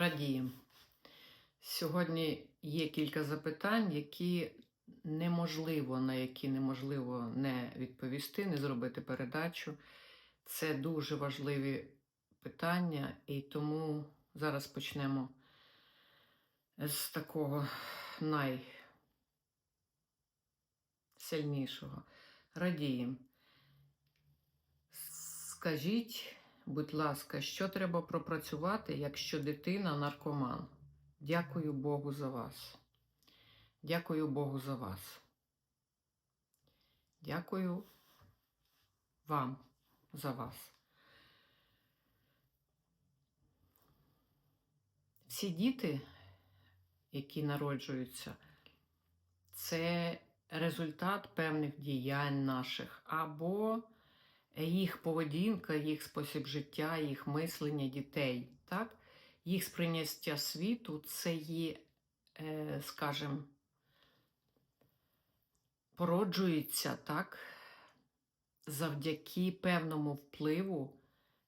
Радіємо. Сьогодні є кілька запитань, які неможливо, на які неможливо не відповісти, не зробити передачу. Це дуже важливі питання, і тому зараз почнемо з такого найсильнішого. Радіємо. Скажіть, будь ласка, що треба пропрацювати, якщо дитина наркоман? Дякую Богу за вас. Дякую Богу за вас. Дякую вам за вас. Всі діти, які народжуються, це результат певних діянь наших або їх поведінка, їх спосіб життя, їх мислення дітей. Так? Їх сприйняття світу це є, е, скажімо, породжується так, завдяки певному впливу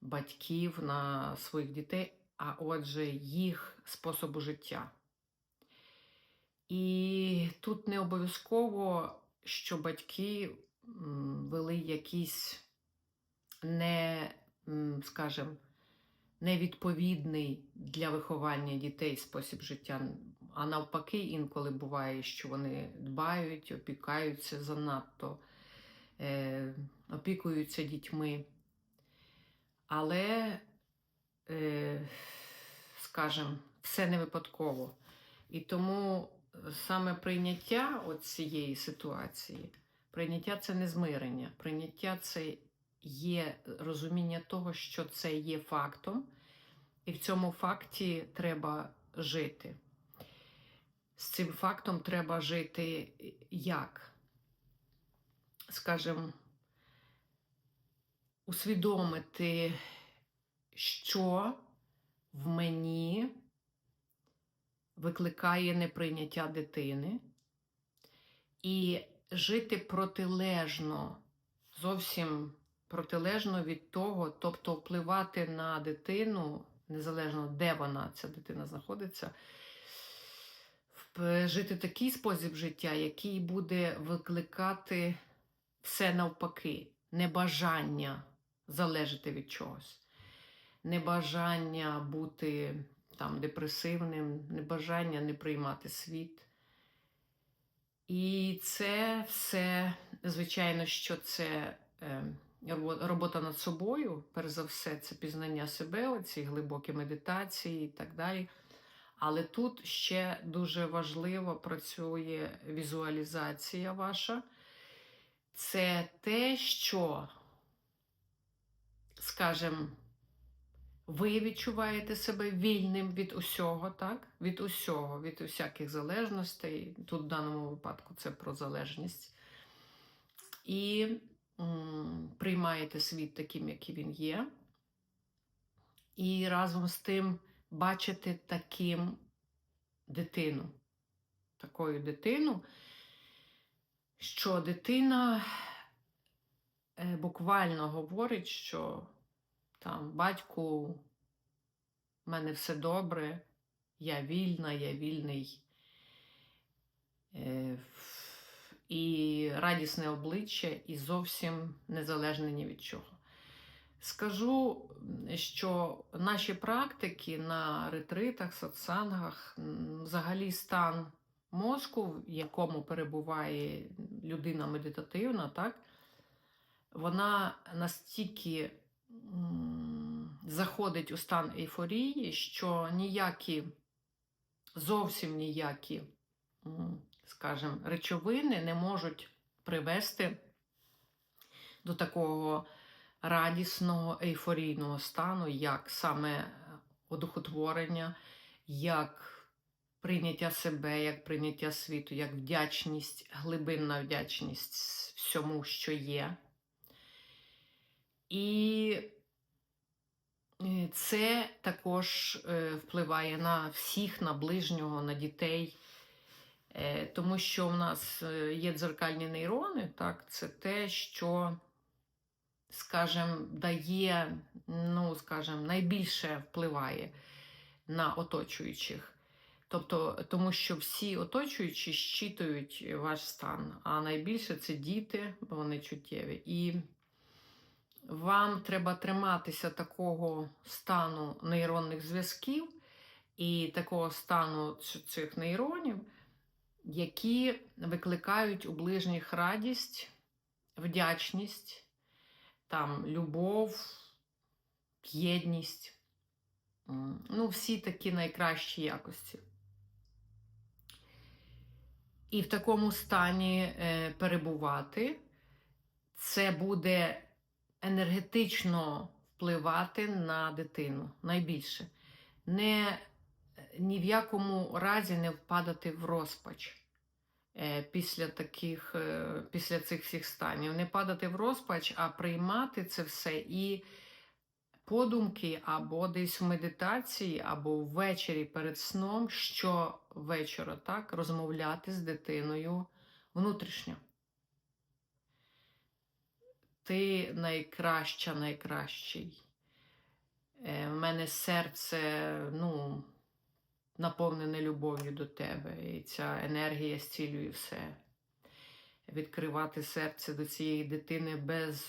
батьків на своїх дітей, а отже, їх способу життя. І тут не обов'язково, що батьки вели якісь не, скажімо, невідповідний для виховання дітей спосіб життя. А навпаки, інколи буває, що вони дбають, опікаються занадто, е, опікуються дітьми. Але, е, скажімо, все не випадково. І тому саме прийняття от цієї ситуації, прийняття це не змирення, прийняття це є розуміння того, що це є фактом, і в цьому факті треба жити. З цим фактом треба жити як? Скажімо, усвідомити, що в мені викликає неприйняття дитини, і жити протилежно, зовсім протилежно від того, тобто впливати на дитину, незалежно де вона, ця дитина знаходиться, жити такий спосіб життя, який буде викликати все навпаки, небажання залежати від чогось, небажання бути там депресивним, небажання не приймати світ. І це все, звичайно, що це е, робо- робота над собою, перш за все, це пізнання себе, оці глибокі медитації і так далі. Але тут ще дуже важливо працює візуалізація ваша. Це те, що, скажімо, ви відчуваєте себе вільним від усього, так? Від усього, від усяких залежностей. Тут в даному випадку це про залежність. І приймаєте світ таким, який він є. І разом з тим бачите таким дитину. Такою дитину, що дитина е, буквально говорить, що там батьку, в мене все добре, я вільна, я вільний. І радісне обличчя, і зовсім незалежне ні від чого. Скажу, що наші практики на ретритах, сатсангах, взагалі стан мозку, в якому перебуває людина медитативна, так, вона настільки заходить у стан ейфорії, що ніякі, зовсім ніякі, скажімо, речовини не можуть привести до такого радісного ейфорійного стану, як саме одухотворення, як прийняття себе, як прийняття світу, як вдячність, глибинна вдячність всьому, що є. І е, це також е, впливає на всіх, на ближнього, на дітей. Е, Тому що в нас е, є дзеркальні нейрони, так, це те, що, скажімо, дає, ну, скажімо, найбільше впливає на оточуючих. Тобто, тому що всі оточуючі щитують ваш стан, а найбільше це діти, бо вони чуттєві. І вам треба триматися такого стану нейронних зв'язків і такого стану цих нейронів, які викликають у ближніх радість, вдячність, там, любов, єдність. Ну, всі такі найкращі якості. І в такому стані е, перебувати, це буде енергетично впливати на дитину найбільше. Не, ні в якому разі не впадати в розпач е, після, таких, е, після цих всіх станів. Не падати в розпач, а приймати це все і подумки або десь в медитації, або ввечері перед сном, що вечора так, розмовляти з дитиною внутрішньо. Ти найкраща, найкращий. Е, в мене серце, ну, наповнене любов'ю до тебе, і ця енергія зцілює все. Відкривати серце до цієї дитини без,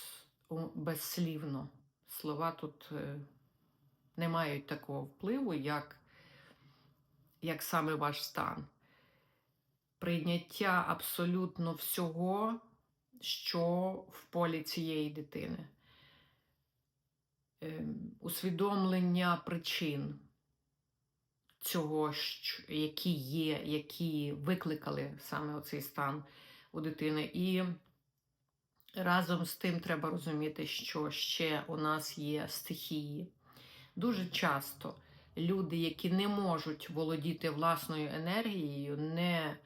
безслівно. Слова тут е, не мають такого впливу, як, як саме ваш стан. Прийняття абсолютно всього, що в полі цієї дитини. Ем, Усвідомлення причин цього, які є, які викликали саме оцей стан у дитини. І разом з тим треба розуміти, що ще у нас є стихії. Дуже часто люди, які не можуть володіти власною енергією, не,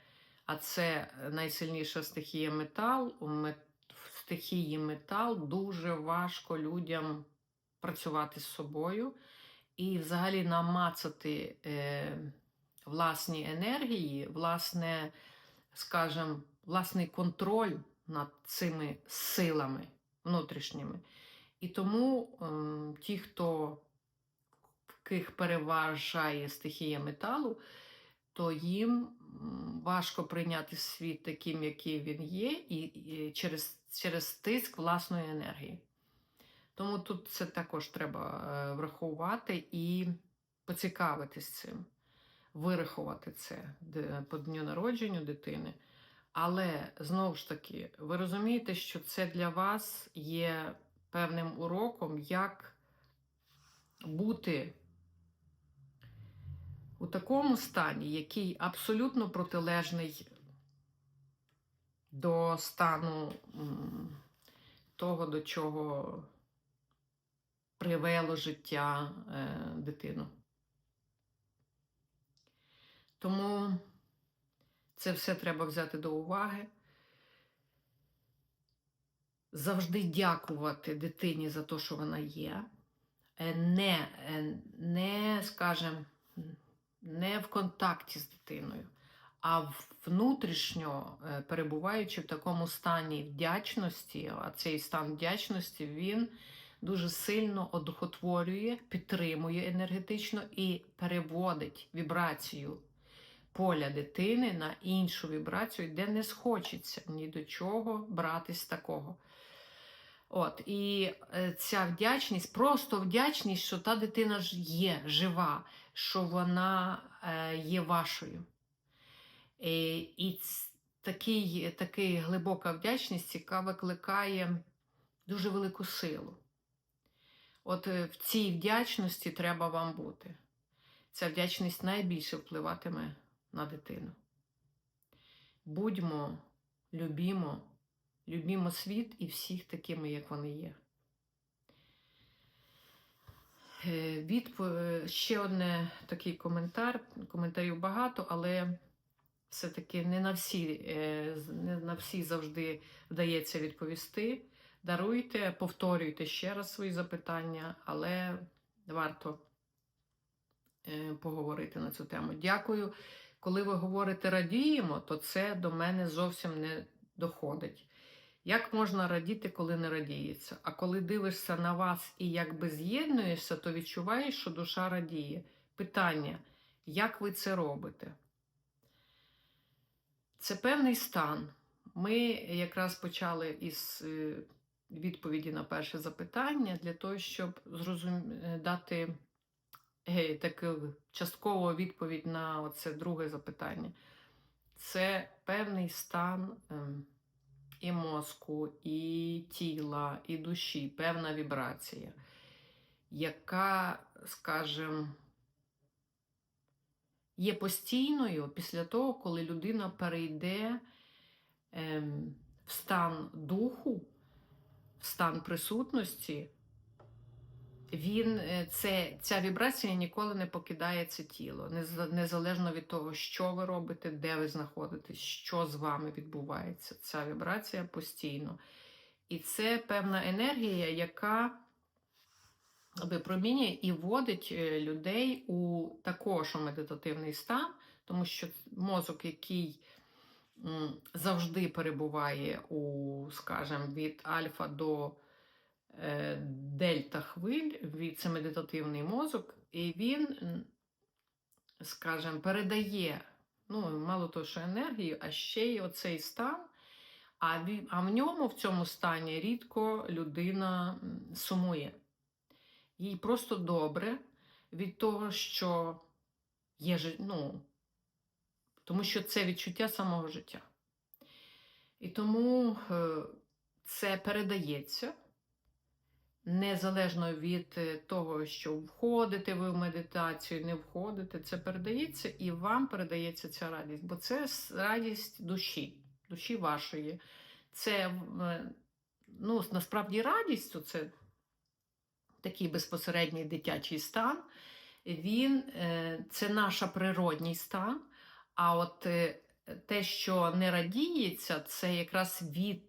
а це найсильніша стихія метал, в стихії метал дуже важко людям працювати з собою і взагалі намацати е, власні енергії, власне, скажем, власний контроль над цими силами внутрішніми. І тому ем, ті, хто в ких переважає стихія металу, то їм важко прийняти світ таким, який він є, і через, через тиск власної енергії. Тому тут це також треба е, врахувати і поцікавитись цим, вирахувати це по дню народження дитини. Але знову ж таки, ви розумієте, що це для вас є певним уроком, як бути у такому стані, який абсолютно протилежний до стану того, до чого привело життя е, дитину. Тому це все треба взяти до уваги. Завжди дякувати дитині за те, що вона є. Е, Не, е, не скажем, не в контакті з дитиною, а внутрішньо е, перебуваючи в такому стані вдячності, а цей стан вдячності він дуже сильно одухотворює, підтримує енергетично і переводить вібрацію поля дитини на іншу вібрацію, де не схочеться ні до чого братись такого. От, і е, ця вдячність, просто вдячність, що та дитина ж є жива, що вона е, є вашою. І, і такий, такий глибока вдячність, яка викликає дуже велику силу. От е, в цій вдячності треба вам бути. Ця вдячність найбільше впливатиме на дитину. Будьмо, любімо, любімо світ і всіх такими, як вони є. Е, Відпо... е, Ще одне такий коментар. Коментарів багато, але все-таки не на всі, не на всі завжди вдається відповісти. Даруйте, повторюйте ще раз свої запитання, але варто е, поговорити на цю тему. Дякую. Коли ви говорите радіємо, то це до мене зовсім не доходить. Як можна радіти, коли не радіється? А коли дивишся на вас і якби з'єднуєшся, то відчуваєш, що душа радіє. Питання, як ви це робите? Це певний стан. Ми якраз почали із е, відповіді на перше запитання для того, щоб зрозум... е, дати е, таку часткову відповідь на це друге запитання. Це певний стан ем, і мозку, і тіла, і душі, певна вібрація, яка, скажімо, є постійною після того, коли людина перейде ем, в стан духу, стан присутності, він, е, це, ця вібрація ніколи не покидає це тіло, незалежно від того, що ви робите, де ви знаходитесь, що з вами відбувається. Ця вібрація постійно. І це певна енергія, яка випромінює і вводить е, людей у також у медитативний стан, тому що мозок, який завжди перебуває у, скажімо, від альфа до е, дельта хвиль, від це медитативний мозок, і він, скажімо, передає ну, мало того, що енергію, а ще й оцей стан. А, а в ньому, в цьому стані, рідко людина сумує. Їй просто добре від того, що є ну, тому що це відчуття самого життя. І тому е, це передається незалежно від е, того, що входите ви в медитацію, не входите, це передається і вам передається ця радість, бо це радість душі, душі вашої. Це е, ну, насправді радість, це такий безпосередній дитячий стан. Він це наш природній стан. А от е, те, що не радіється, це якраз від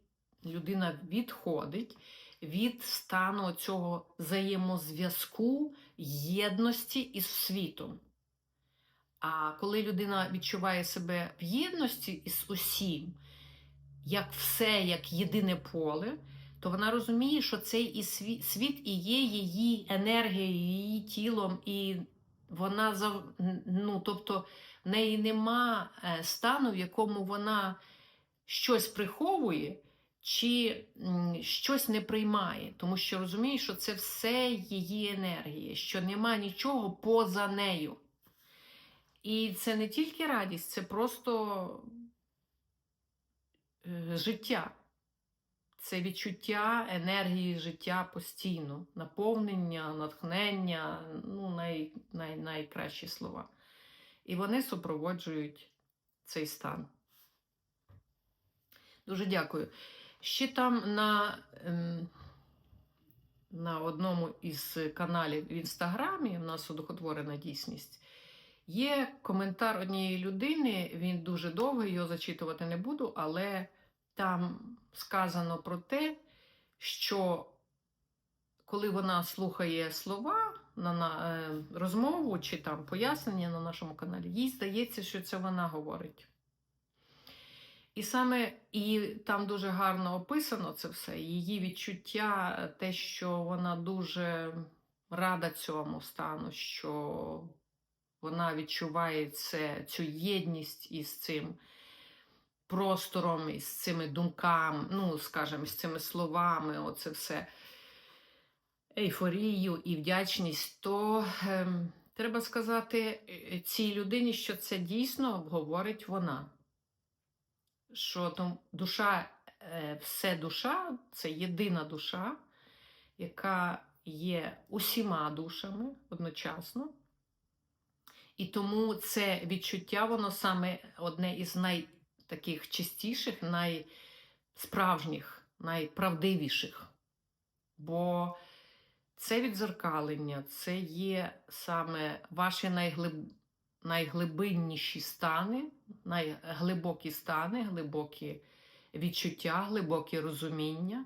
людина відходить від стану цього взаємозв'язку, єдності із світом. А коли людина відчуває себе в єдності із усім, як все, як єдине поле, то вона розуміє, що цей і світ, світ і є її енергією, її тілом, і вона ну, тобто неї нема е, стану, в якому вона щось приховує чи щось не приймає, тому що розуміє, що це все її енергія, що нема нічого поза нею. І це не тільки радість, це просто е, життя. Це відчуття енергії життя постійно, наповнення, натхнення, ну, най, най, найкращі слова. І вони супроводжують цей стан. Дуже дякую. Ще там на, ем, на одному із каналів в інстаграмі, у нас одухотворена дійсність, є коментар однієї людини, він дуже довгий, його зачитувати не буду, але там сказано про те, що коли вона слухає слова на, на е, розмову чи там пояснення на нашому каналі, їй здається, що це вона говорить. І саме і там дуже гарно описано це все, її відчуття, те, що вона дуже рада цьому стану, що вона відчуває це, цю єдність із цим простором, із цими думками, ну, скажімо, з цими словами, оце все ейфорію і вдячність, то ем, треба сказати е, цій людині, що це дійсно говорить вона. Що там душа, е, все душа це єдина душа, яка є усіма душами одночасно. І тому це відчуття, воно саме одне із найтаких чистіших, найсправжніх, найправдивіших. Бо це відзеркалення, це є саме ваші найглиб... найглибинніші стани, найглибокі стани, глибокі відчуття, глибокі розуміння.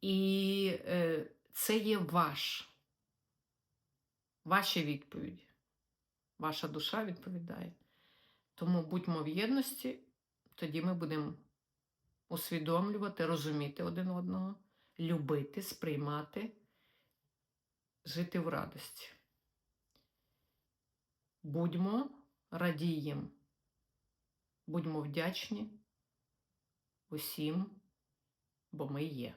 І е, це є ваш, ваші відповіді. Ваша душа відповідає. Тому будьмо в єдності, тоді ми будемо усвідомлювати, розуміти один одного, любити, сприймати, жити в радості. Будьмо, радієм, будьмо вдячні усім, бо ми є.